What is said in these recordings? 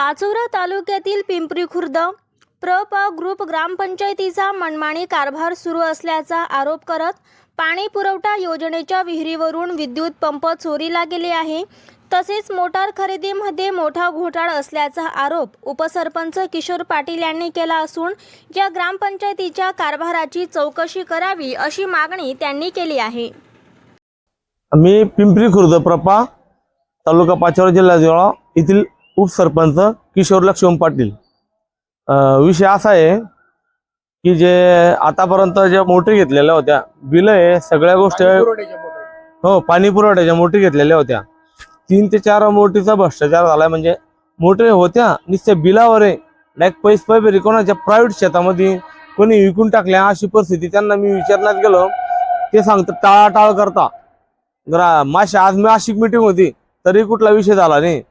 पाचोरा तालुक्यातील पिंपरी खुर्द प्रप ग्रुप ग्रामपंचायतीचा मनमानी कारभार सुरू असल्याचा आरोप करत पाणी पुरवठा योजनेच्या विहिरीवरून विद्युत पंप चोरीला गेले आहे. तसेच मोटार खरेदीमध्ये मोठा घोटाळा असल्याचा आरोप उपसरपंच किशोर पाटील यांनी केला असून या ग्रामपंचायतीच्या कारभाराची चौकशी करावी अशी मागणी त्यांनी केली आहे. मी पिंपरी खुर्द प्रपा तालुका पाचोरा जिल्हा येथील उपसरपंच किशोर लक्ष्मण पाटील. विषय असा आहे की जे आतापर्यंत ज्या मोटरी घेतलेल्या होत्या बिलं आहे सगळ्या गोष्टी हो पाणी पुरवठ्याच्या मोटरी घेतलेल्या होत्या. तीन ते चार मोटरीचा भ्रष्टाचार झालाय म्हणजे मोटरी होत्या नुसत्या बिलावर आहे. डायरेक्ट पैसे पैसे कोणाच्या प्रायव्हेट शेतामध्ये कोणी विकून टाकल्या अशी परिस्थिती त्यांना मी विचारण्यात गेलो. ते सांगतात टाळाटाळ करता. जरा माशी आज मी अशी मिटिंग होती तरी कुठला विषय झाला नाही.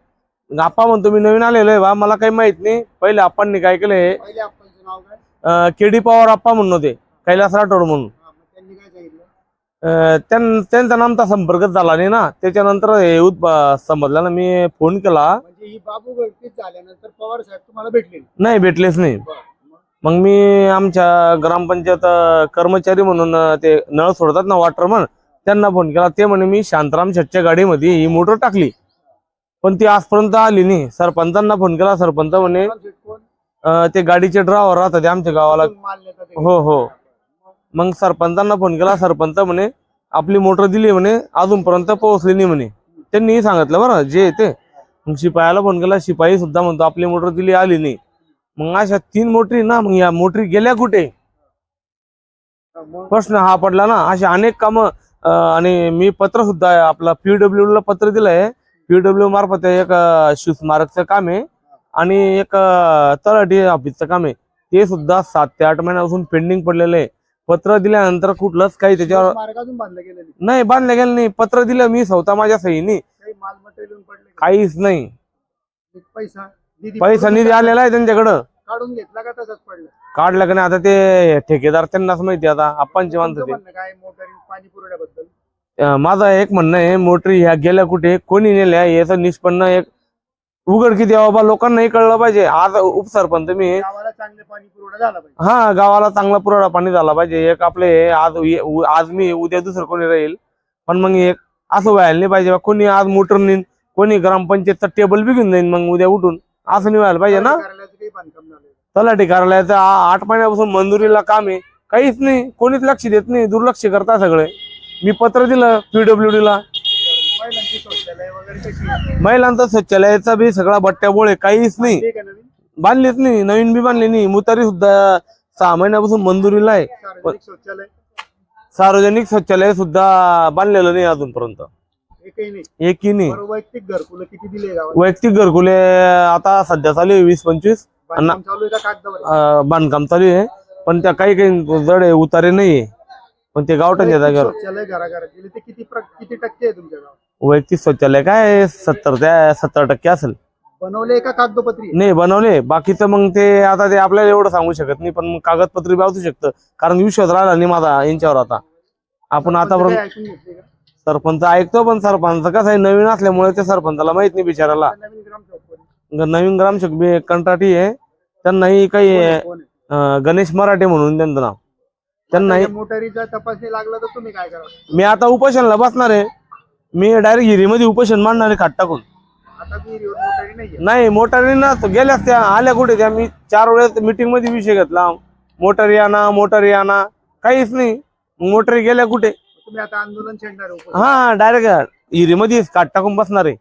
आप्पा म्हणतो मी नवीन आलेलो आहे बा मला काही माहीत नाही. पहिले आप्पांनी काय नाव काय? केडी पवार आप्पा म्हणून होते कैलास राठोड म्हणून. हा, त्यांचा नामचा संपर्कच झाला नाही ना. त्याच्यानंतर हे समजलं ना मी फोन केला. म्हणजे ही बाबू गळतीच झाल्यानंतर पवार साहेब तुम्हाला भेटले नाही. भेटलेच नाही. मग? मी आमच्या ग्रामपंचायत कर्मचारी म्हणून ते नळ सोडतात ना वॉटरमन त्यांना फोन केला. ते म्हणे मी शांताराम शेटच्या गाडीमध्ये ही मोटर टाकली. पण ती आजपर्यंत आली नाही. सरपंचांना फोन केला. सरपंच म्हणे अं, ते गाडीचे ड्रायव्हर राहतात ते आमच्या गावाला. हो हो. मग सरपंचांना फोन केला. सरपंच म्हणे आपली मोटर दिली म्हणे अजूनपर्यंत पोहोचली नाही म्हणे. त्यांनी सांगितलं बरं जे ते. मग शिपायाला फोन केला. शिपाई सुद्धा म्हणतो आपली मोटर दिली आली नाही. मग अशा तीन मोटरी ना मग या मोटरी गेल्या कुठे? प्रश्न हा पडला ना. अशा अनेक कामं अं, आणि मी पत्र सुद्धा आपला पीडब्ल्यू ला पत्र दिलंय. पीडब्ल्यू मार्फत एक शिवस्मारकचं काम आहे. आणि एक तलाठी ऑफिसचं काम आहे. ते सुद्धा सात ते आठ महिन्यापासून पेंडिंग पडलेलं आहे. पत्र दिल्यानंतर कुठलंच काही त्याच्यावर नाही. बांधलं गेलं नाही. पत्र दिलं मी स्वतः माझ्या सहीने? काहीच नाही. पैसा निधी पैसा निधी आलेला आहे त्यांच्याकडं. काढून घेतला का तसंच पडलं? काढलं का नाही? आता ते ठेकेदार त्यांनाच माहिती आता. काय? मोटर पाणी पुरवठ्याबद्दल? माझं एक म्हणणं आहे मोटरी ह्या गेल्या कुठे कोणी नेल्या याचं निष्पन्न एक उघडकी द्यावा बा लोकांनाही कळलं पाहिजे. आज उपसरपंच मी गावाला चांगले पाणी पुरवठा झाला पाहिजे. हा गावाला चांगला पुरवठा पाणी झाला पाहिजे. एक आपले आज आज मी उद्या दुसरं कोणी राहील पण मग एक असं व्हायला नाही पाहिजे. कोणी आज मोटर नेईन कोणी ग्रामपंचायतचा टेबल बी घेऊन जाईन मग उद्या उठून. असं नाही व्हायला पाहिजे ना. तलाठी कार्यालयाचं आठ महिन्यापासून मंजुरीला काम आहे. काहीच नाही कोणीच लक्ष देत नाही दुर्लक्ष करता सगळे. मी पत्र दिलं पीडब्ल्यू ला. महिलांची शौचालयाचा बी सगळा बट्ट्याबोळ आहे काहीच नाही. बांधलीच नाही नवीन बी बांधली नाही. मुतारी सुद्धा सहा महिन्यापासून मंजुरीला आहे. सार्वजनिक शौचालय? सार्वजनिक शौचालय सुद्धा बांधलेलं नाही अजूनपर्यंत. एकही नाही? वैयक्तिक घरकुलं किती दिले वैयक्तिक घरकुले आता सध्या चालू आहे वीस पंचवीस. बांधकाम चालू आहे पण त्या काही काही जड आहे उतारे नाही पण ते वैयक्तिक जागेवर शौचालय घराघरात दिले ते किती प्र- किती टक्के आहे तुमच्या गावात? वैयक्तिक शौचालय काय सत्तर त्या सत्तर टक्के असेल. बनवले का कागदोपत्री? नाही बनवले. बाकीचं मग ते आता ते आपल्याला एवढं सांगू शकत नाही पण मग कागदपत्री शकतं. कारण विश्वास राहिला नाही माझा यांच्यावर आता. आपण आतापर्यंत काही ऐकून घेतले का? सरपंच ऐकतो पण सरपंच कसं आहे? नवीन असल्यामुळे त्या सरपंचाला माहीत नाही बिचाराला. नवीन ग्रामसेवक कोण आहे? नवीन ग्रामसेवक बी कंत्राटी आहे. त्यांनाही काही कोण आहे? कोण आहे? अं, गणेश मराठे म्हणून त्यांचं नाव. या मोटारीचा तपासणी लागला तर तुम्ही काय करा मी आता उपोषणला बसणार आहे. मी डायरेक्ट हिरीमध्ये उपोषण मांडणार आहे खाट टाकून. आता विहिरीवर मोटारी नाहीये. नाही मोटारी ना गेल्याच त्या आल्या कुठे त्या? मी चार वेळेस मीटिंगमध्ये विषय घेतला. मोटारी आणा मोटारी आणा. काहीच नाही. मोटारी गेल्या कुठे? तुम्ही आता आंदोलन छेडणार आहे. हा डायरेक्ट हिरीमध्ये काट टाकून बसणार आहे.